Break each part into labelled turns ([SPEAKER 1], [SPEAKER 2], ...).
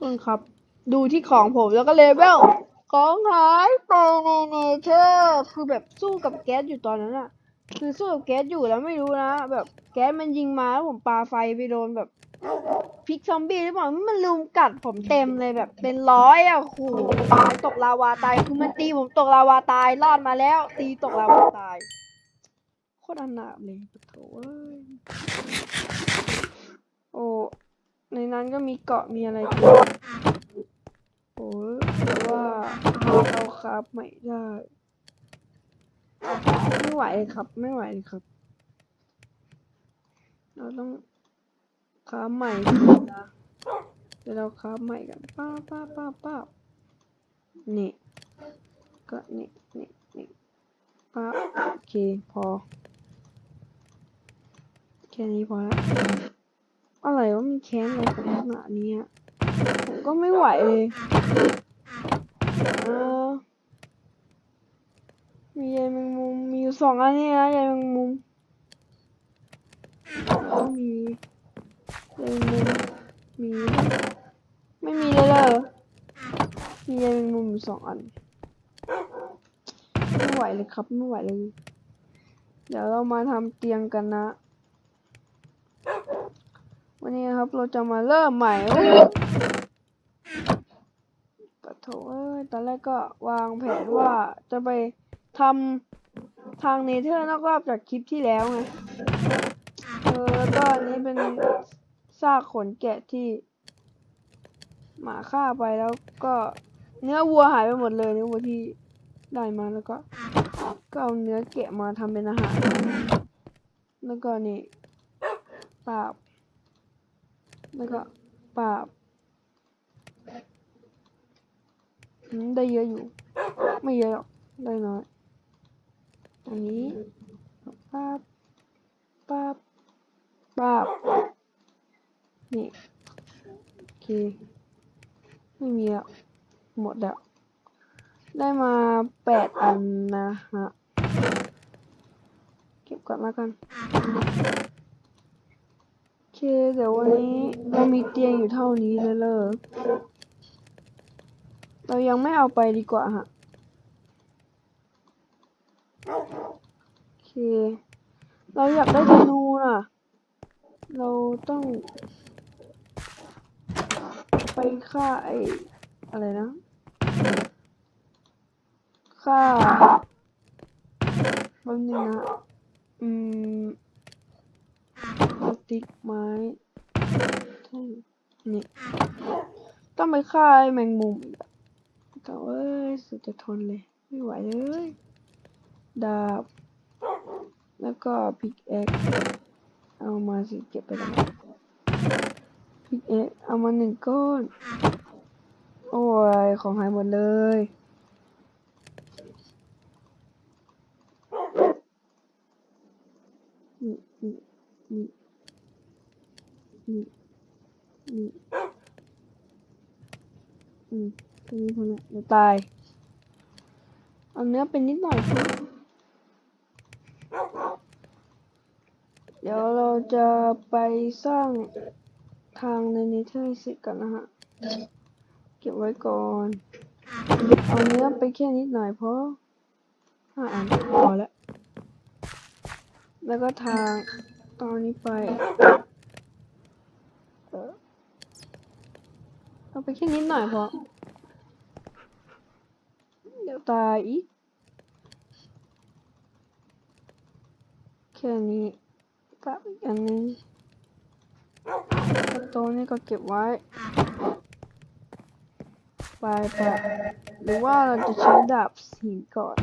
[SPEAKER 1] คนครับ ดูที่ของผมแล้วก็เลเวลของหายไปในเนเธอร์คือแบบสู้กับแก๊สอยู่ตอนนั้นอะคือสู้กับแก๊สอยู่แล้วไม่รู้นะ แบบแก๊สมันยิงมาแล้วผมปาไฟไปโดนแบบพิกซอมบี้หรือเปล่ามันลุมกัดผมเต็มเลยแบบ เป็นร้อยอะโอ้โหตกลาวาตายคือมันตีผมตกลาวาตายรอดมาแล้ว ตีตกลาวาตายโคตรอนาถเลยโถเอ้ยโอ้ ในนั้นก็มีเกาะมีอะไรเต็มโอ้ยแต่ว่าเราครับไม่ได้ ไม่ไหวครับ ไม่ไหวครับ เราต้องค้าใหม่นะเดี๋ยวเราค้าใหม่กันป้าป้าป้าป้านี่ก็นี่นี่นี่ป้าโอเคพอ แค่นี้พอแล้ว อะไรว่ามันแค้นอะไรขนาดนี้อะผมก็ไม่ไหวเลย เออ มีใยแมงมุม มีอยู่สองอันนี่นะใยแมงมุมก็มีใยแมงมุม มี ไม่มีเลยเหรอมีใยแมงมุมอยู่สองอัน ไม่ไหวเลยครับ ไม่ไหวเลย เดี๋ยวเรามาทำเตียงกันนะ วันนี้ครับเราจะมาเริ่มใหม่โอ้ปะโถเอ้ยตอนแรกก็วางแผนว่าจะไปทำทางเนเธอร์นอกรอบจากคลิปที่แล้วไง เออก็อันนี้เป็นซากขนแกะที่ หมาฆ่าไปแล้วก็เนื้อวัวหายไปหมดเลยเนื้อวัวที่ได้มาแล้วก็ ก็เอาเนื้อแกะมาทำเป็นอาหาร แล้วก็นี่ปาบ แล้วก็ปาบได้เยอะอยู่ ไม่เยอะหรอกได้น้อยอันนี้ป๊าบป๊าบป๊าบนี่โอเคไม่มีแล้วหมดแล้วได้มาแปดอันนะฮะ เก็บก่อนแล้วกัน เคเดี๋ยววันนี้เรามีเตียงอยู่เท่านี้เลยเลยเรายังไม่เอาไปดีกว่าฮะโอเค เราอยากได้ธนูน่ะ เราต้อง ไปฆ่าไอ้อะไรนะฆ่าแป๊บนึงนะอืม ติ๊กไม้ใช่นี่ต้องไปฆ่าไอ้แมงมุมกอะแต่เอ้ยสุดจะทนเลย ไม่ไหวเลย ดาบ แล้วก็พิกแอ็กเอามาสิเก็บไปแล้วพิกแอ็กเอามาหนึ่งก้อน โอ้ย ของหายหมดเลยนี่นี่นี่ นี่นี่อืมตรงนี้คนละเดี๋ยวตาย เอาเนื้อเป็นนิดหน่อยครับเดี๋ยวเราจะไปสร้างทางในเนเธอร์เสร็จกันนะฮะ เก็บไว้ก่อน เอาเนื้อไปแค่นิดหน่อยเพราะห้าอันพอแล้ว แล้วก็ทางตอนนี้ไป เออ เอาไปแค่นิดหน่อยพอ เดี๋ยวตายอีก แค่นี้กับอีกอันนึงประตูนี่ก็เก็บไว้ ไปไปหรือว่าเราจะใช้ดาบหินก่อน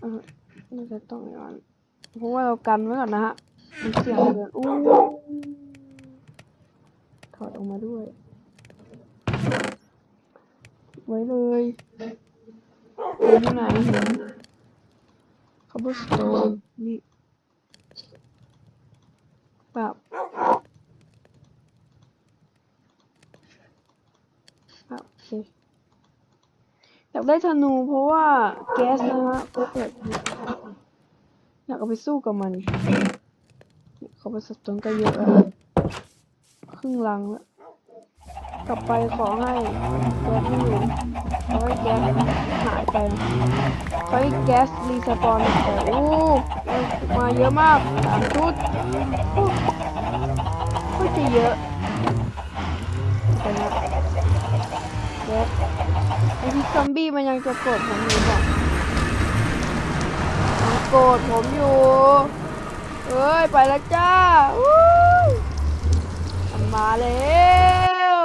[SPEAKER 1] เออน่าจะต้องอย่างนั้นเพราะว่าเรากันไว้ก่อนนะฮะมันเสี่ยงเกินอู้ ถอดออกมาด้วย ไว้เลยเห็นที่ไหนเห็นคาร์บอนสโตนนี่แบบแบบโอเคอยากได้ธนูเพราะว่าแก๊สนะฮะก็แบบอยากเอาไปสู้กับมันคาร์บอนสโตนก็เยอะแล้ว รึ่งลังแล้วกลับไปขอให้แก๊สไม่อยู่ขอให้แก๊สหายไปขอให้แก๊สรีสปอนแต่โอ้มาเยอะมากสามชุดก็จะเยอะไปนะแก๊สไอที่ซอมบี้มันยังจะกดผมอยู่บอกมันโกรธผมอยู่เอ้ยไปแล้วจ้าอู้ มาแล้ว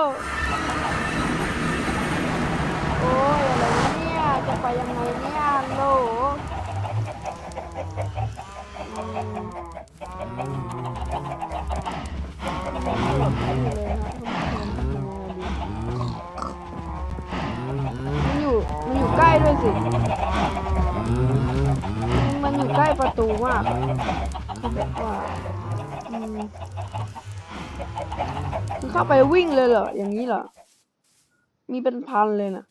[SPEAKER 1] โอ้ยอะไรเนี่ย จะไปยังไงเนี่ยลโหลอืมมันอยู่ มันอยู่ใกล้ด้วยสิ มันอยู่ใกล้ประตูมาก เข้าไปวิ่งเลยเหรอ อย่างนี้เหรอ มีเป็นพันเลยนะ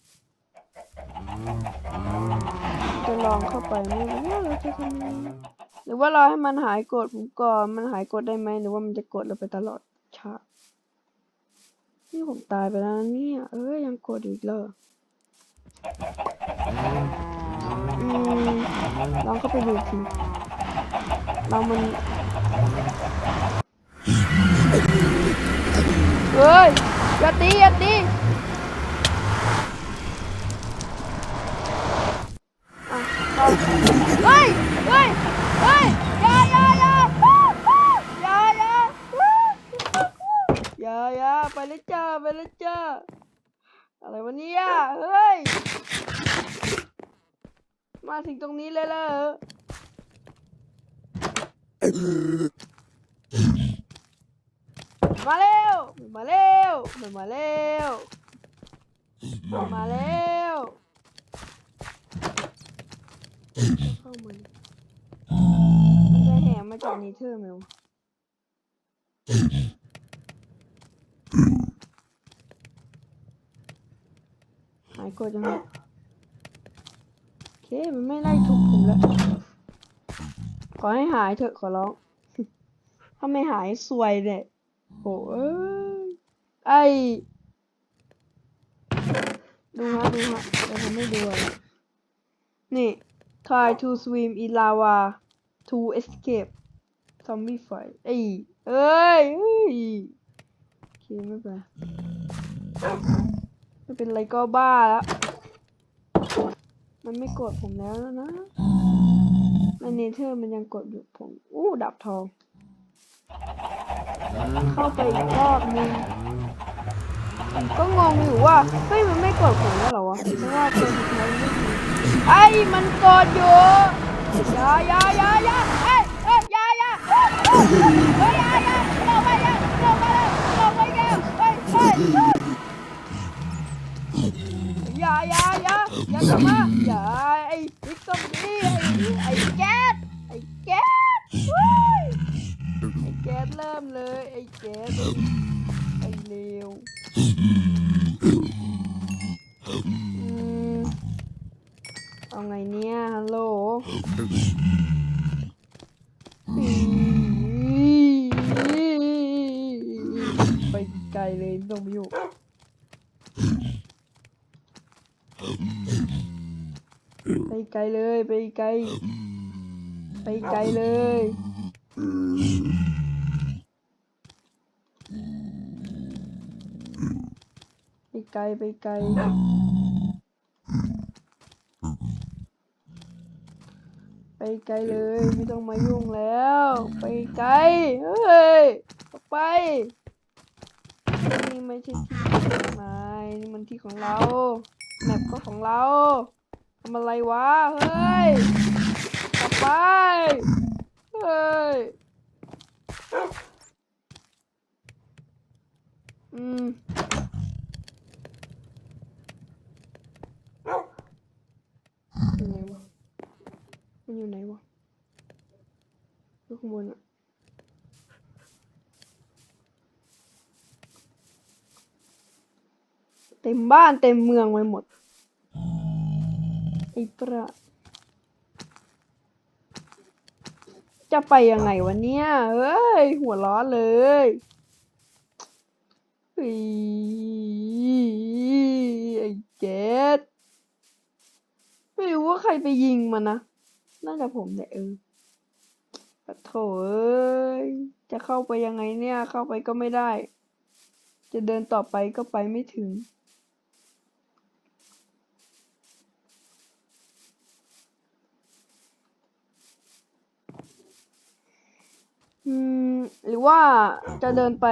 [SPEAKER 1] จะลองเข้าไปไหมว่าเราจะทำยังไงหรือว่าเราให้มันหายกดผมก่อน มันหายกดได้ไหมหรือว่ามันจะกดเราไปตลอดชาตินี่ผมตายไปแล้วนะเนี่ย เอ้ยยังกดอีกเลยอืมลองเข้าไปดูทีเรามัน เฮ้ยอย่าตีอย่าตีเฮ้ยเฮ้ยเฮ้ยอย่าอย่าอย่าฮู้ฮู้อย่าอย่าฮู้อย่าอย่าไปเลยจ้าไปเลยจ้าอะไรวะเนี่ยเฮ้ยมาถึงตรงนี้เลยเหรอ มาเร็วมาเร็วมาเร็วมาเร็วเข้ามามันจะแหมมาจากนีเธอร์ไหมวะหายกดยังไงโอเคมันไม่ไล่ทุบผมแล้ว ขอให้หายเถอะขอร้อง ถ้าไม่หายซวยเนี่ย โอ้เอ้ยไอดูฮะดูฮะเดี๋ยวผมไม่ดูอะนี่ try to swim in lava to escape zombie fight เอ้ยเอ้ยเอ้ยโอเคไม่เป็นไม่เป็นไรก็บ้าแล้ว มันไม่กดผมแล้วนะในเนเธอร์มันยังกดอยู่ผม อู้ดับทอง เข้าไปอีกรอบนึงก็งงอยู่ว่าเฮ้ยมันไม่กดผมแล้วเหรอวะเพราะว่าตัวสุดท้ายไม่มีไอ้มันกดอยู่ยายายายาเอ้ยเอ้ยยายาเอ้ยเอ้ยยายาเราไปยาเราไปแล้วเราไปแล้วเฮ้ยเฮ้ยเฮ้ยยายายาอย่ากลับมายาไอ้พิกซอมบี้ไอ้ไอ้แก๊สไอ้แก๊ส แก๊สเริ่มเลย ไอ้แก๊สไอ้เลวเอาไงเนี่ยฮัลโหลไปไกลเลยต้องมายุ่ไปไกลเลย ไปไกล ไปไกลเลย ไปไกลไปไกล ไปไกลเลยไม่ต้องมายุ่งแล้ว ไปไกล เฮ้ยออกไป นี่ไม่ใช่ที่ของนายนี่มันที่ของเราแมปก็ของเราทำอะไรวะ เฮ้ยกลับไป เฮ้ย อืม อยู่ไหนวะ มันอยู่ไหนวะอยู่ข้างบนอะเต็มบ้านเต็มเมืองไปหมด ไอ้ประจะไปยังไงวะเนี่ย เอ้ย หัวร้อนเลยไปฮ้ยไอ้เกด ไม่รู้ว่าใครไปยิงมันนะ น่าจะผมแหละเออโถเอ้ย จะเข้าไปยังไงเนี่ย เข้าไปก็ไม่ได้ จะเดินต่อไปก็ไปไม่ถึง อืม หรือว่าจะเดินไป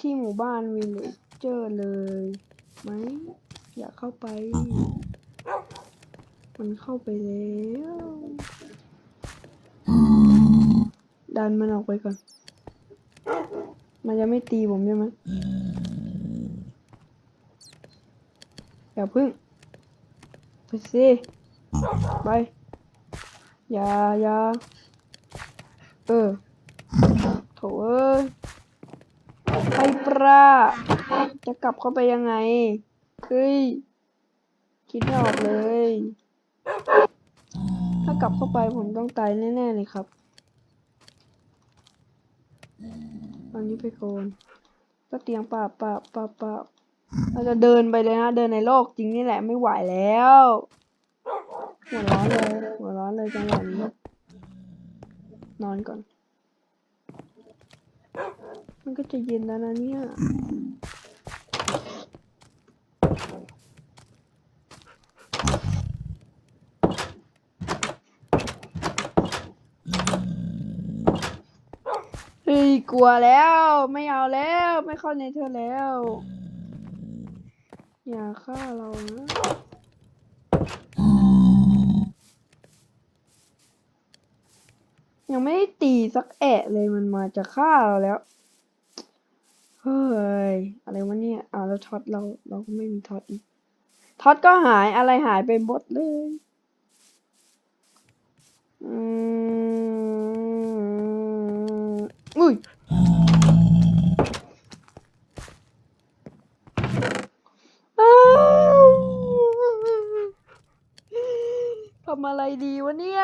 [SPEAKER 1] ที่หมู่บ้านวิลเลเจอร์เลยไหมอยากเข้าไป มันเข้าไปแล้วดันมันออกไปก่อน มันจะไม่ตีผมใช่ไหมอย่าพึ่งไปสิไปอย่าอย่าเออโถเอ้ยไอ้ปลาจะกลับเข้าไปยังไงเฮ้ยคิดไม่ออกเลย ถ้ากลับเข้าไปผมต้องตายแน่ๆเลยครับตอนนี้ไปโกนก็เตียงปราปราปราปราเราจะเดินไปเลยนะ เดินในโลกจริงนี่แหละไม่ไหวแล้ว หัวร้อนเลยหัวร้อนเลยจังหวะนี้นอนก่อน มันก็จะเย็นแล้วนะเนี่ย เฮ้ยกลัวแล้วไม่เอาแล้วไม่เข้าในเธอแล้ว อย่าฆ่าเรานะยังไม่ได้ตีสักแอะเลยมันมาจะฆ่าเราแล้ว เฮ้ย อะไรวะเนี่ยอ้าวแล้วท็อตเราเราก็ไม่มีท็อตอีกท็อตก็หายอะไรหายไปหมดเลย อืม อุ้ยทำอะไรดีวะเนี่ย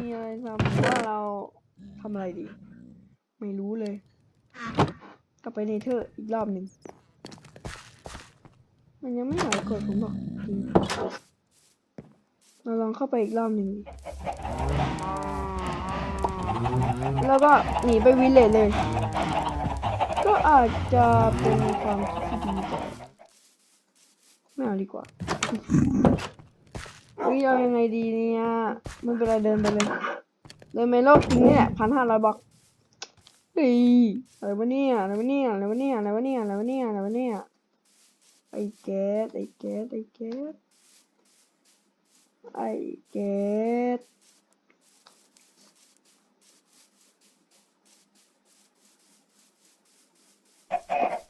[SPEAKER 1] มีอะไรทำว่าเราทำอะไรดี ไม่รู้เลย กลับไปในเธออีกรอบหนึ่งมันยังไม่หายกดผมบอกจริงเราลองเข้าไปอีกรอบหนึ่งดิ แล้วก็หนีไปวิลเลจเลย ก็อาจจะเป็นความคิดที่ดีแต่ไม่เอาดีกว่าเฮ้ยเอายังไงดีเนี่ยไมันเป็นไรเดินไปเลยเดินไปโลกจริงนี่แหละพันห้าร้อยบล็อกเฮ้ยอะไรวะเนี่ยอะไรวะเนี่ยอะไรวะเนี่ยอะไรวะเนี่ยอะไรวะเนี่ยอะไรวะเนี่ยไอ้แก๊สไอ้แก๊สไอ้แก๊สไอ้แก๊ส Thank you.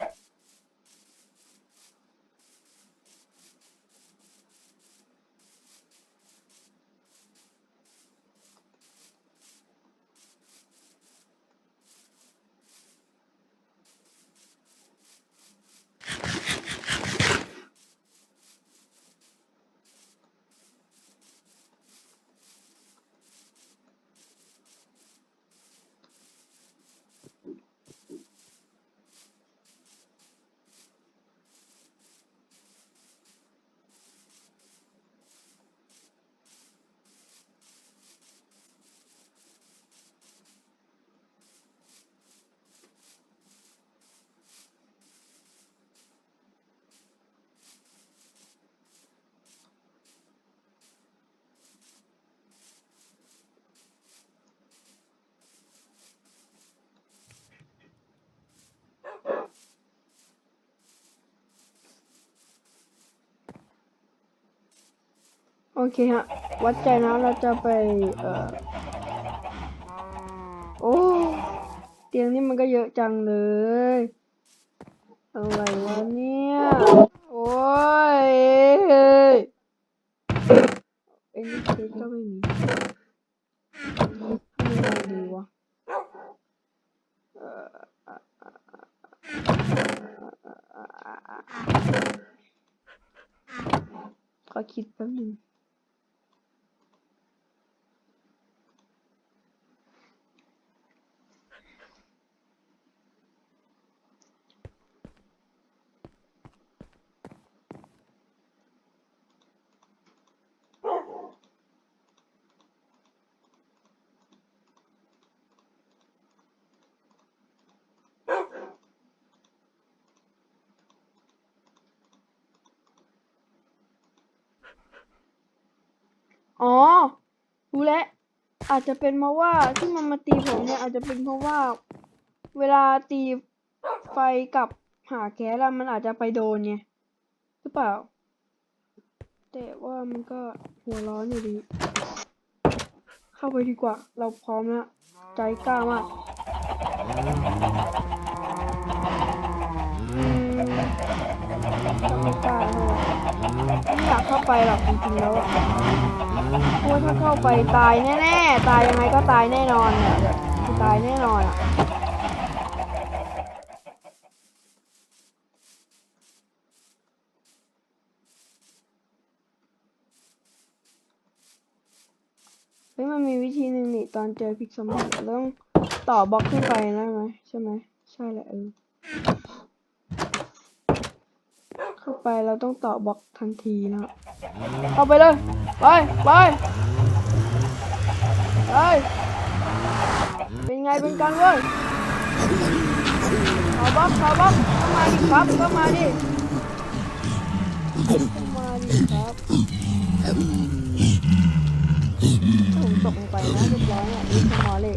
[SPEAKER 1] เคฮะ วัดใจนะเราจะไป เอ่อ โอ้ เตียงนี่มันก็เยอะจังเลย อะไรวะเนี่ย โอ้ยเอ็นเคก็ไม่มีทำยังไงดีวะเอ่อขอคิดแป๊บหนึง อ๋อ รู้แล้ว อาจจะเป็นเพราะว่าที่มันมาตีผมเนี่ยอาจจะเป็นเพราะว่า เวลาตีไฟกับหาแก๊สอะมันอาจจะไปโดนไงหรือเปล่า แต่ว่ามันก็หัวร้อนอยู่ดี เข้าไปดีกว่า เราพร้อมแล้ว ใจกล้ามากอืมก็ไม่กล้าเลยไม่อยากเข้าไปหรอกจริงๆแล้วอะ เพราะว่าถ้าเข้าไปตายแน่ๆ ตายยังไงก็ตายแน่นอนเนี่ยตายแน่นอนอะเฮ้ยมันมีวิธีหนึ่งนี่ตอนเจอพิกซอมบี้เราต้องต่อบล็อกขึ้นไปได้ไหมใช่ไหมใช่แหละเออเข้าไปเราต้องต่อบล็อกทันทีนะครับเข้าไปเลย ไป ไป ไปเป็นไงเป็นกันเว้ยต่อบล็อกต่อบล็อกเข้ามาดิครับเข้ามาดิเข้ามาดิครับผมตกลงไปนะเรียบร้อยอะนี่คือหมอเลย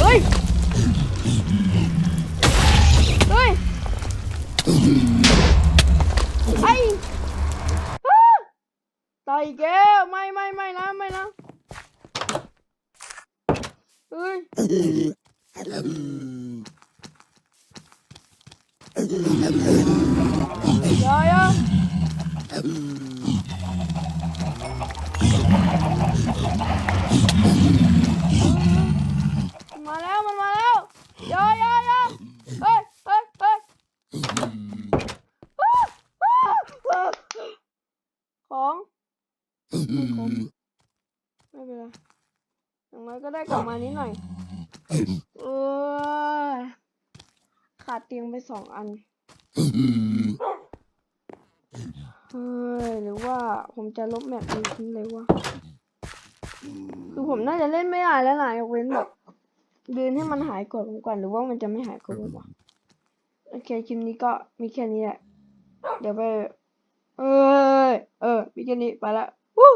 [SPEAKER 1] เฮ้ย ไอ้อ้าตายอีกแล้วไม่ไม่ไม่นะไม่นะเฮ้ยอย่าอย่ามันมาแล้วมันมาแล้วอย่าอย่าอย่าเฮ้ยเฮ้ยเฮ้ย ของไม่ครบไม่เป็นไรอย่างน้อยก็ได้กลับมานิดหน่อย เออขาดเตียงไปสองอัน เฮ้ยหรือว่าผมจะลบแมปนี้ทิ้งเลยวะ คือผมน่าจะเล่นไม่ได้แล้วนะยกเว้นแบบเดินให้มันหายกดผมก่อนหรือว่ามันจะไม่หายกดวะโอเคคลิปนี้ก็มีแค่นี้แหละ เดี๋ยวไป เออเออ มีเจนี่ไปละวู้